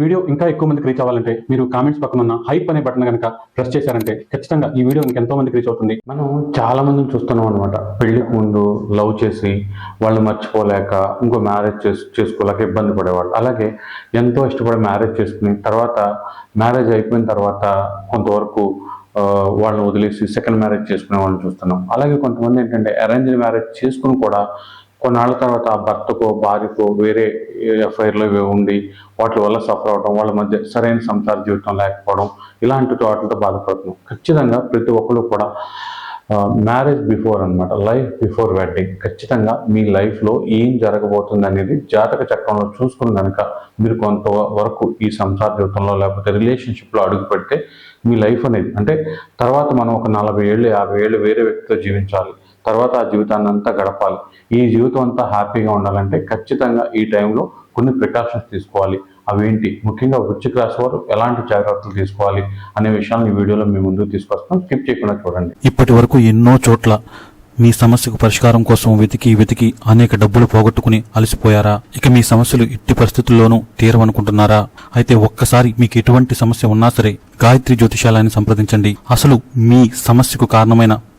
Video ఇంకా ఎక్కువ మందికి రీచ్ అవ్వాలంటే మీరు కామెంట్స్ పక్కన ఉన్న హైప్ అనే బటన్ కనుక ప్రెస్ చేశారంటే ఖచ్చితంగా ఈ వీడియో ఇంకా ఎంతో మందికి రీచ్ అవుతుంది. మనం చాలా మందిని చూస్తున్నాం అనమాట పెళ్ళికి ముందు లవ్ చేసి వాళ్ళు మర్చిపోలేక ఇంకో మ్యారేజ్ చేసు చేసుకోలేక ఇబ్బంది పడేవాళ్ళు. అలాగే ఎంతో ఇష్టపడి మ్యారేజ్ చేసుకుని తర్వాత మ్యారేజ్ అయిపోయిన తర్వాత కొంతవరకు వాళ్ళని వదిలేసి సెకండ్ మ్యారేజ్ చేసుకునే వాళ్ళని చూస్తున్నాం. అలాగే కొంతమంది ఏంటంటే అరేంజ్డ్ మ్యారేజ్ చేసుకుని కూడా కొన్నాళ్ళ తర్వాత ఆ భర్తకో భార్యకో వేరే ఎఫ్ఐఆర్లో ఉండి వాటి వల్ల సఫర్ అవడం వాళ్ళ మధ్య సరైన సంసార జీవితం లేకపోవడం ఇలాంటి వాటితో బాధపడుతున్నాం. ఖచ్చితంగా ప్రతి ఒక్కరు కూడా మ్యారేజ్ బిఫోర్ అన్నమాట లైఫ్ బిఫోర్ వెడ్డింగ్ ఖచ్చితంగా మీ లైఫ్లో ఏం జరగబోతుంది అనేది జాతక చక్రంలో చూసుకుని కనుక మీరు కొంతవరకు ఈ సంసార జీవితంలో లేకపోతే రిలేషన్షిప్లో అడుగు పెడితే మీ లైఫ్ అనేది అంటే తర్వాత మనం ఒక నలభై ఏళ్ళు యాభై ఏళ్ళు వేరే వ్యక్తితో జీవించాలి. తర్వాత ఆ జీవితాన్ని అంతా గడపాలి. ఈ జీవితం అంతా హ్యాపీగా ఉండాలంటే ఖచ్చితంగా ఈ టైంలో కొన్ని ప్రికాషన్స్ తీసుకోవాలి. అవేంటి? ముఖ్యంగా వృచ్చిక రాశి వారు ఎలాంటి జాగ్రత్తలు తీసుకోవాలి అనే విషయాన్ని ఈ వీడియోలో మీ ముందుకు తీసుకొస్తాం. స్కిప్ చేయకుండా చూడండి. ఇప్పటి వరకు ఎన్నో చోట్ల మీ సమస్యకు పరిష్కారం కోసం వెతికి వెతికి అనేక డబ్బులు పోగొట్టుకుని అలసిపోయారా? ఇక మీ సమస్యలు ఎట్టి పరిస్థితుల్లోనూ తీరవనుకుంటున్నారా? అయితే ఒక్కసారి మీకు ఎటువంటి సమస్య ఉన్నా సరే గాయత్రి జ్యోతిషాలయాన్ని సంప్రదించండి. అసలు మీ సమస్యకు కారణమైన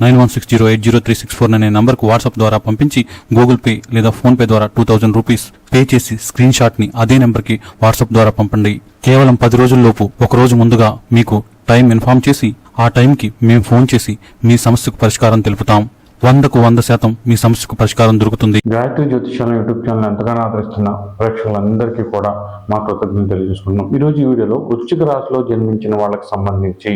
nine one six zero eight zero three six four అనే నంబర్కు వాట్సాప్ ద్వారా పంపించి గూగుల్ పే లేదా ఫోన్ పే ద్వారా టూ థౌజండ్ రూపీస్ పే చేసి స్క్రీన్ షాట్ని అదే నెంబర్కి వాట్సాప్ ద్వారా పంపండి. కేవలం పది రోజుల్లోపు ఒక రోజు ముందుగా మీకు టైం ఇన్ఫార్మ్ చేసి ఆ టైంకి మేము ఫోన్ చేసి మీ సమస్యకు పరిష్కారం తెలుపుతాం. వందకు వంద శాతం మీ సమస్యకు పరిష్కారం దొరుకుతుంది. గాయత్రి జ్యోతిషాల యూట్యూబ్ ఛానల్ ఎంతగానో ఆదరిస్తున్న ప్రేక్షకులందరికీ కూడా మా కృతజ్ఞతలు తెలియజేసుకున్నాం ఈరోజు ఈ వీడియోలో వృశ్చిక రాశిలో జన్మించిన వాళ్ళకి సంబంధించి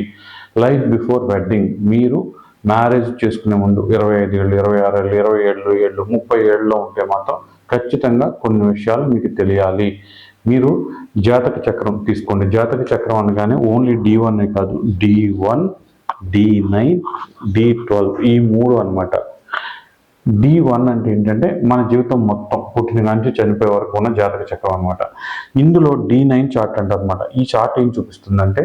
లైఫ్ బిఫోర్ వెడ్డింగ్ మీరు మ్యారేజ్ చేసుకునే ముందు ఇరవై ఐదు ఏళ్ళు ఇరవై ఆరు ఏళ్ళు ఇరవై ఏళ్ళు ఏళ్ళు ముప్పై ఏళ్ళలో ఉంటే మాత్రం ఖచ్చితంగా కొన్ని విషయాలు మీకు తెలియాలి. మీరు జాతక చక్రం తీసుకోండి. జాతక చక్రం అనగానే ఓన్లీ డి వన్ కాదు D one D nine D twelve ఈ మూడు అన్నమాట. డి వన్ అంటే ఏంటంటే మన జీవితం మొత్తం పుట్టిన నుంచి చనిపోయే వరకు ఉన్న జాతక చక్రం అనమాట ఇందులో డి నైన్ చార్ట్ అంటారనమాట ఈ చార్ట్ ఏం చూపిస్తుందంటే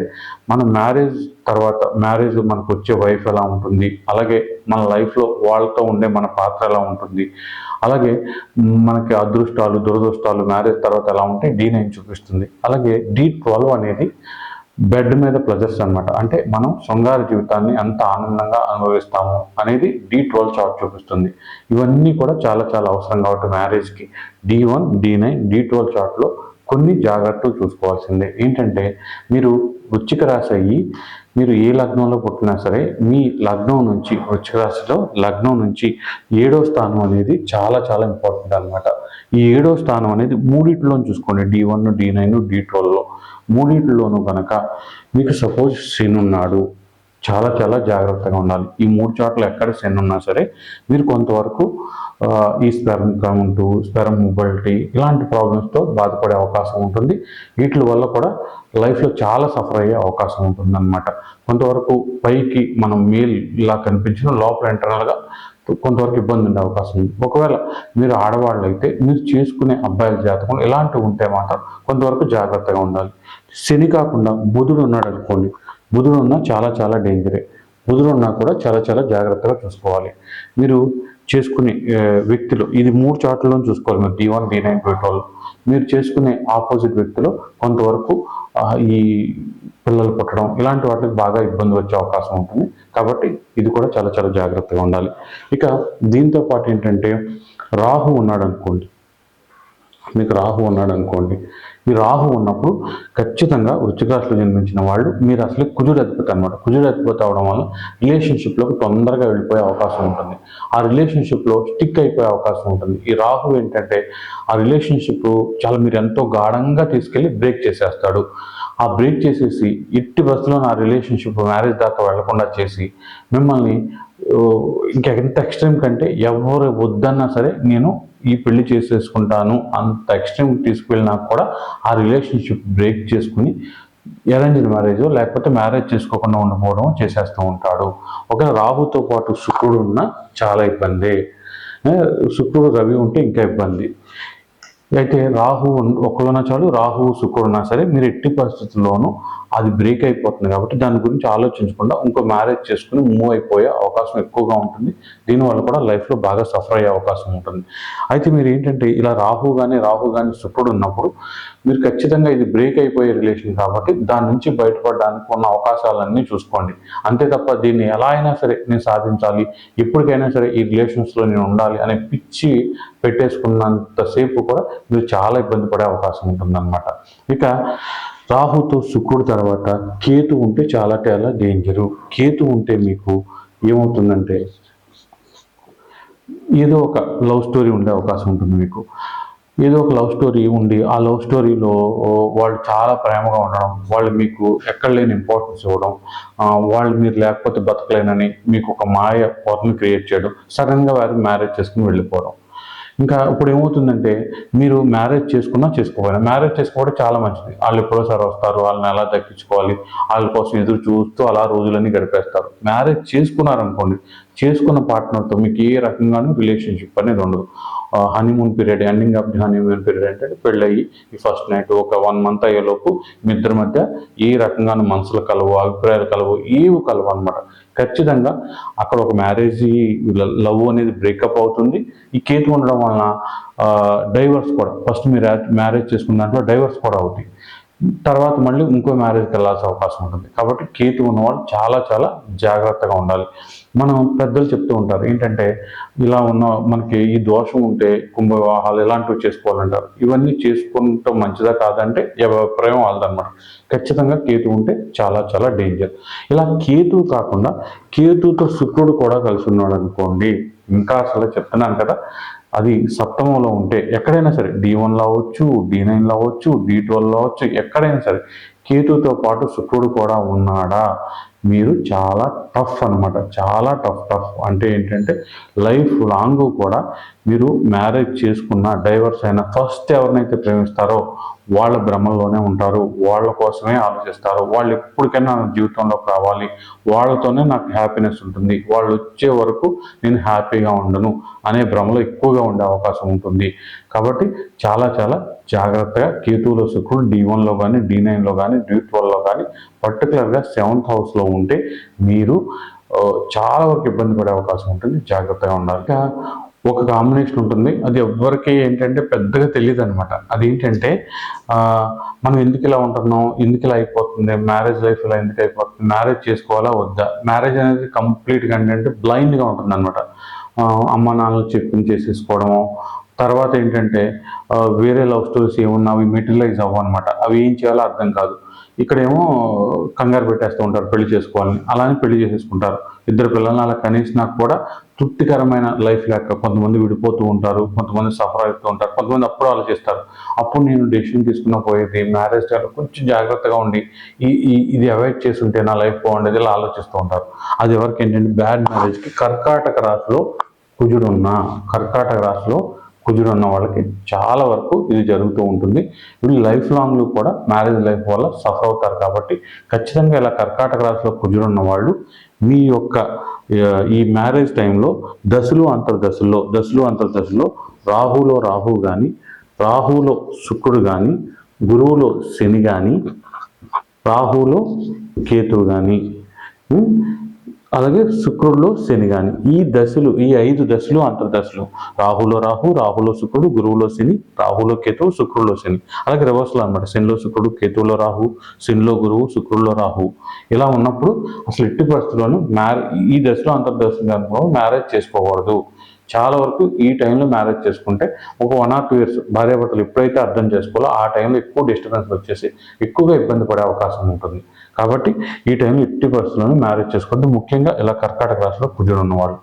మన మ్యారేజ్ తర్వాత మ్యారేజ్ మనకు వచ్చే వైఫ్ ఎలా ఉంటుంది అలాగే మన లైఫ్లో వాళ్ళతో ఉండే మన పాత్ర ఎలా ఉంటుంది అలాగే మనకి అదృష్టాలు దురదృష్టాలు మ్యారేజ్ తర్వాత ఎలా ఉంటాయి డి నైన్ చూపిస్తుంది. అలాగే డి ట్వెల్వ్ అనేది బెడ్ మీద ప్లజర్స్ అన్నమాట. అంటే మనం శృంగార జీవితాన్ని అంత ఆనందంగా అనుభవిస్తాము అనేది డి ట్వెల్వ్ చార్ట్ చూపిస్తుంది. ఇవన్నీ కూడా చాలా చాలా అవసరం కాబట్టి మ్యారేజ్కి D one D nine D twelve చార్ట్లో కొన్ని జాగ్రత్తలు చూసుకోవాల్సిందే. ఏంటంటే మీరు వృచ్చిక రాశి అయ్యి మీరు ఏ లగ్నంలో పుట్టినా సరే మీ లగ్నం నుంచి వృచ్చిక రాశిలో లగ్నం నుంచి ఏడో స్థానం అనేది చాలా చాలా ఇంపార్టెంట్ అన్నమాట. ఈ ఏడో స్థానం అనేది మూడిట్లో చూసుకోండి. D one D nine D twelve మూడింటిలోనూ కనుక మీకు సపోజ్ శని ఉన్నాడు చాలా చాలా జాగ్రత్తగా ఉండాలి. ఈ మూడు చోట్ల ఎక్కడ శని ఉన్నా సరే మీరు కొంతవరకు ఈ స్పెరం కౌంటు స్పెరం మొబిలిటీ ఇలాంటి ప్రాబ్లమ్స్తో బాధపడే అవకాశం ఉంటుంది. వీటి వల్ల కూడా లైఫ్లో చాలా సఫర్ అయ్యే అవకాశం ఉంటుందన్నమాట. కొంతవరకు పైకి మనం మేల్ ఇలా కనిపించిన లోపల ఇంటర్నల్గా కొంతవరకు ఇబ్బంది ఉండే అవకాశం ఉంది. ఒకవేళ మీరు ఆడవాళ్ళు అయితే మీరు చేసుకునే అబ్బాయిల జాతకం ఇలాంటివి ఉంటే మాత్రం కొంతవరకు జాగ్రత్తగా ఉండాలి. శని కాకుండా బుధుడు ఉన్నాడు అనుకోండి బుధుడు ఉన్నా చాలా చాలా డేంజరే బుధుడు ఉన్నా కూడా చాలా చాలా జాగ్రత్తగా చూసుకోవాలి. మీరు చేసుకునే వ్యక్తులు ఇది మూడు చాట్లలో చూసుకోవాలి మీరు D one D nine twelve మీరు చేసుకునే ఆపోజిట్ వ్యక్తులు కొంతవరకు ఈ పిల్లలు పుట్టడం ఇలాంటి వాటికి బాగా ఇబ్బంది వచ్చే అవకాశం ఉంటుంది. కాబట్టి ఇది కూడా చాలా చాలా జాగ్రత్తగా ఉండాలి. ఇక దీంతో పాటు ఏంటంటే రాహు ఉన్నాడు అనుకోండి మీకు రాహు ఉన్నాడు అనుకోండి ఈ రాహు ఉన్నప్పుడు ఖచ్చితంగా వృచ్చిక రాశిలో జన్మించిన వాళ్ళు మీరు అసలు కుజుడు అధిపతి అనమాట కుజుడు అధిపతి అవడం వల్ల రిలేషన్షిప్లోకి తొందరగా వెళ్ళిపోయే అవకాశం ఉంటుంది. ఆ రిలేషన్షిప్లో స్టిక్ అయిపోయే అవకాశం ఉంటుంది. ఈ రాహు ఏంటంటే ఆ రిలేషన్షిప్ చాలా మీరు ఎంతో గాఢంగా తీసుకెళ్ళి బ్రేక్ చేసేస్తాడు. ఆ బ్రేక్ చేసేసి ఇట్టి బస్సులో నా రిలేషన్షిప్ మ్యారేజ్ దాకా వెళ్ళకుండా చేసి మిమ్మల్ని ఇంకా ఎంత ఎక్స్ట్రీమ్ కంటే ఎవరు వద్దన్నా సరే నేను ఈ పెళ్ళి చేసేసుకుంటాను అంత ఎక్స్ట్రీమ్ తీసుకువెళ్ళినా కూడా ఆ రిలేషన్షిప్ బ్రేక్ చేసుకుని అరేంజ్డ్ మ్యారేజ్ లేకపోతే మ్యారేజ్ చేసుకోకుండా ఉండిపోవడం చేసేస్తూ ఉంటాడు. ఒక రాహుతో పాటు శుక్రుడు ఉన్న చాలా ఇబ్బంది. శుక్రుడు రవి ఉంటే ఇంకా ఇబ్బంది. అయితే రాహు ఒకళ్ళున్నా చాలు రాహు శుక్రుడు ఉన్నా సరే మీరు ఎట్టి పరిస్థితుల్లోనూ అది బ్రేక్ అయిపోతుంది కాబట్టి దాని గురించి ఆలోచించకుండా ఇంకో మ్యారేజ్ చేసుకుని మూవ్ అయిపోయే అవకాశం ఎక్కువగా ఉంటుంది. దీనివల్ల కూడా లైఫ్లో బాగా సఫర్ అయ్యే అవకాశం ఉంటుంది. అయితే మీరు ఏంటంటే ఇలా రాహు కానీ రాహు కానీ శుక్రుడు ఉన్నప్పుడు మీరు ఖచ్చితంగా ఇది బ్రేక్ అయిపోయే రిలేషన్ కాబట్టి దాని నుంచి బయటపడడానికి ఉన్న అవకాశాలన్నీ చూసుకోండి. అంతే తప్ప దీన్ని ఎలా అయినా సరే నేను సాధించాలి ఎప్పటికైనా సరే ఈ రిలేషన్స్లో నేను ఉండాలి అనే పిచ్చి పెట్టేసుకున్నంతసేపు కూడా మీరు చాలా ఇబ్బంది పడే అవకాశం ఉంటుందన్నమాట. ఇక రాహుతో శుక్రుడు తర్వాత కేతు ఉంటే చాలా చాలా డేంజరు కేతు ఉంటే మీకు ఏమవుతుందంటే ఏదో ఒక లవ్ స్టోరీ ఉండే అవకాశం ఉంటుంది మీకు. ఏదో ఒక లవ్ స్టోరీ ఉండి ఆ లవ్ స్టోరీలో వాళ్ళు చాలా ప్రేమగా ఉండడం వాళ్ళు మీకు ఎక్కడ లేని ఇంపార్టెన్స్ ఇవ్వడం వాళ్ళు మీరు లేకపోతే బతకలేనని మీకు ఒక మాయ పొరను క్రియేట్ చేయడం సడన్గా వారు మ్యారేజ్ చేసుకుని వెళ్ళిపోవడం. ఇంకా ఇప్పుడు ఏమవుతుందంటే మీరు మ్యారేజ్ చేసుకున్నా చేసుకోవాలి. మ్యారేజ్ చేసుకోవడం చాలా మంచిది. వాళ్ళు ఎప్పుడోసారి వస్తారు వాళ్ళని ఎలా దక్కించుకోవాలి వాళ్ళ కోసం ఎదురు చూస్తూ అలా రోజులన్నీ గడిపేస్తారు. మ్యారేజ్ చేసుకున్నారనుకోండి చేసుకున్న పార్ట్నర్తో మీకు ఏ రకంగానూ రిలేషన్షిప్ అనేది ఉండదు. Honeymoon period ending of the honeymoon period అంటే పెళ్ళయ్యి ఈ ఫస్ట్ నైట్ ఒక వన్ మంత్ అయ్యేలోపు మీ ఇద్దరి మధ్య ఏ రకంగానూ మనసులు కలవు అభిప్రాయాలు కలవు ఏవి కలవు అనమాట ఖచ్చితంగా అక్కడ ఒక మ్యారేజ్ లవ్ అనేది బ్రేకప్ అవుతుంది. ఈ కేతు ఉండడం వలన డైవర్స్ కూడా ఫస్ట్ మీరు మ్యారేజ్ చేసుకున్న దాంట్లో డైవర్స్ కూడా అవుతాయి. తర్వాత మళ్ళీ ఇంకో మ్యారేజ్కి వెళ్ళాల్సిన అవకాశం ఉంటుంది. కాబట్టి కేతు ఉన్నవాళ్ళు చాలా చాలా జాగ్రత్తగా ఉండాలి. మనం పెద్దలు చెప్తూ ఉంటారు. ఏంటంటే ఇలా ఉన్న మనకి ఈ దోషం ఉంటే కుంభ వివాహాలు ఇలాంటివి చేసుకోవాలంటారు. ఇవన్నీ చేసుకుంటాం మంచిదా కాదంటే అభిప్రాయం వాళ్ళదన్నమాట. ఖచ్చితంగా కేతు ఉంటే చాలా చాలా డేంజర్ ఇలా కేతు కాకుండా కేతుతో శుక్రుడు కూడా కలిసి ఉన్నాడు అనుకోండి. ఇంకా అసలు చెప్తున్నాను కదా అది సప్తమంలో ఉంటే ఎక్కడైనా సరే డి వన్లో అవ్వచ్చు డి నైన్లో అవ్వచ్చు డి ట్వెల్వ్లో అవ్వచ్చు ఎక్కడైనా సరే కేతుతో పాటు శుక్రుడు కూడా ఉన్నాడా? మీరు చాలా టఫ్ అనమాట చాలా టఫ్ టఫ్ అంటే ఏంటంటే లైఫ్ లాంగ్ కూడా మీరు మ్యారేజ్ చేసుకున్న డైవర్స్ అయిన ఫస్ట్ ఎవరినైతే ప్రేమిస్తారో వాళ్ళ భ్రమల్లోనే ఉంటారు. వాళ్ళ కోసమే ఆలోచిస్తారు. వాళ్ళు ఎప్పటికైనా నా జీవితంలోకి రావాలి. వాళ్ళతోనే నాకు హ్యాపీనెస్ ఉంటుంది. వాళ్ళు వచ్చే వరకు నేను హ్యాపీగా ఉండను అనే భ్రమలో ఎక్కువగా ఉండే అవకాశం ఉంటుంది. కాబట్టి చాలా చాలా జాగ్రత్తగా కేతువులో శుక్రుడు డి వన్లో కానీ డి నైన్లో కానీ డి ట్వెల్వ్లో కానీ పర్టికులర్గా సెవెంత్ హౌస్లో ఉంటే మీరు చాలా వరకు ఇబ్బంది పడే అవకాశం ఉంటుంది. జాగ్రత్తగా ఉండాలి. ఒక కాంబినేషన్ ఉంటుంది. అది ఎవ్వరికి ఏంటంటే పెద్దగా తెలియదు అనమాట అదేంటంటే మనం ఎందుకు ఇలా ఉంటున్నాం? ఎందుకు ఇలా అయిపోతుంది? మ్యారేజ్ లైఫ్ ఇలా ఎందుకు అయిపోతుంది? మ్యారేజ్ చేసుకోవాలా వద్దా? మ్యారేజ్ అనేది కంప్లీట్గా ఏంటంటే బ్లైండ్గా ఉంటుంది అనమాట అమ్మ నాన్నలు చెప్పింది చేసేసుకోవడము. తర్వాత ఏంటంటే వేరే లవ్ స్టోరీస్ ఏమున్నా అవి మెటీరియలైజ్ అవ్వనమాట అవి ఏం చేయాలో అర్థం కాదు. ఇక్కడేమో కంగారు పెట్టేస్తూ ఉంటారు పెళ్ళి చేసుకోవాలని. అలానే పెళ్ళి చేసేసుకుంటారు. ఇద్దరు పిల్లల్ని అలా కనీసం కూడా తృప్తికరమైన లైఫ్ లేక కొంతమంది విడిపోతూ ఉంటారు కొంతమంది సఫర్ అవుతూ ఉంటారు కొంతమంది అప్పుడు ఆలోచిస్తారు. అప్పుడు నేను డెసిషన్ తీసుకున్న పోయేది మ్యారేజ్ టైంలో కొంచెం జాగ్రత్తగా ఉండి ఈ ఇది అవాయిడ్ చేస్తుంటే నా లైఫ్ బాగుండేది ఇలా ఆలోచిస్తూ ఉంటారు. అది ఎవరికి ఏంటంటే బ్యాడ్ మ్యారేజ్కి కర్కాటక రాశిలో కుజుడు ఉన్న కర్కాటక రాశిలో కుజుడు ఉన్న వాళ్ళకి చాలా వరకు ఇది జరుగుతూ ఉంటుంది. వీళ్ళు లైఫ్ లాంగ్లు కూడా మ్యారేజ్ లైఫ్ వల్ల సఫర్ అవుతారు కాబట్టి ఖచ్చితంగా ఇలా కర్కాటక రాశిలో కుజుడు ఉన్న వాళ్ళు మీ యొక్క ఈ మ్యారేజ్ టైంలో దశలు అంతర్దశల్లో దశలు అంతర్దశల్లో రాహులో రాహు కానీ రాహులో శుక్రుడు కానీ గురువులో శని కానీ రాహులో కేతువు కానీ అలాగే శుక్రుడిలో శని కానీ ఈ దశలు ఈ ఐదు దశలు అంతర్దశలు. రాహులో రాహు రాహులో శుక్రుడు గురువులో శని రాహులో కేతువు శుక్రుడిలో శని. అలాగే రివర్స్లో అనమాట శనిలో శుక్రుడు కేతువులో రాహు శనిలో గురువు శుక్రుల్లో రాహు. ఇలా ఉన్నప్పుడు అసలు ఎట్టి పరిస్థితుల్లోనూ మ్యారే ఈ దశలో అంతర్దశలో మ్యారేజ్ చేసుకోకూడదు. చాలా వరకు ఈ టైంలో మ్యారేజ్ చేసుకుంటే ఒక వన్ ఆర్ టూ ఇయర్స్ భార్యాభర్తలు ఎప్పుడైతే అర్థం చేసుకోవాలో ఆ టైంలో ఎక్కువ డిస్టర్బెన్స్ వచ్చేసి ఎక్కువగా ఇబ్బంది పడే అవకాశం ఉంటుంది. కాబట్టి ఈ టైంలో ఎట్టి పరిస్థితులను మ్యారేజ్ చేసుకోవద్దు. ముఖ్యంగా ఇలా కర్కాటక రాశిలో కుజుడు ఉన్నవాళ్ళు.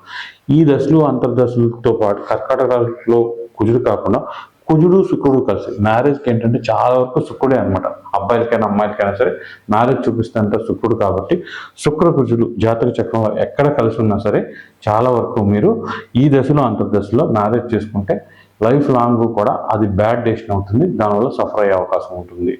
ఈ దశలు అంతర్దశలతో పాటు కర్కాటక రాశిలో కుజుడు కాకుండా కుజుడు శుక్రుడు కలిసి మ్యారేజ్కి ఏంటంటే చాలా వరకు శుక్రుడే అనమాట అబ్బాయిలకైనా అమ్మాయిలకైనా సరే మ్యారేజ్ చూపిస్తుంటే శుక్రుడు కాబట్టి శుక్ర కుజుడు జాతక చక్రంలో ఎక్కడ కలిసి ఉన్నా సరే చాలా వరకు మీరు ఈ దశలో అంతర్దశలో మ్యారేజ్ చేసుకుంటే లైఫ్ లాంగ్ కూడా అది బ్యాడ్ డెసిషన్ అవుతుంది. దానివల్ల సఫర్ అయ్యే అవకాశం ఉంటుంది.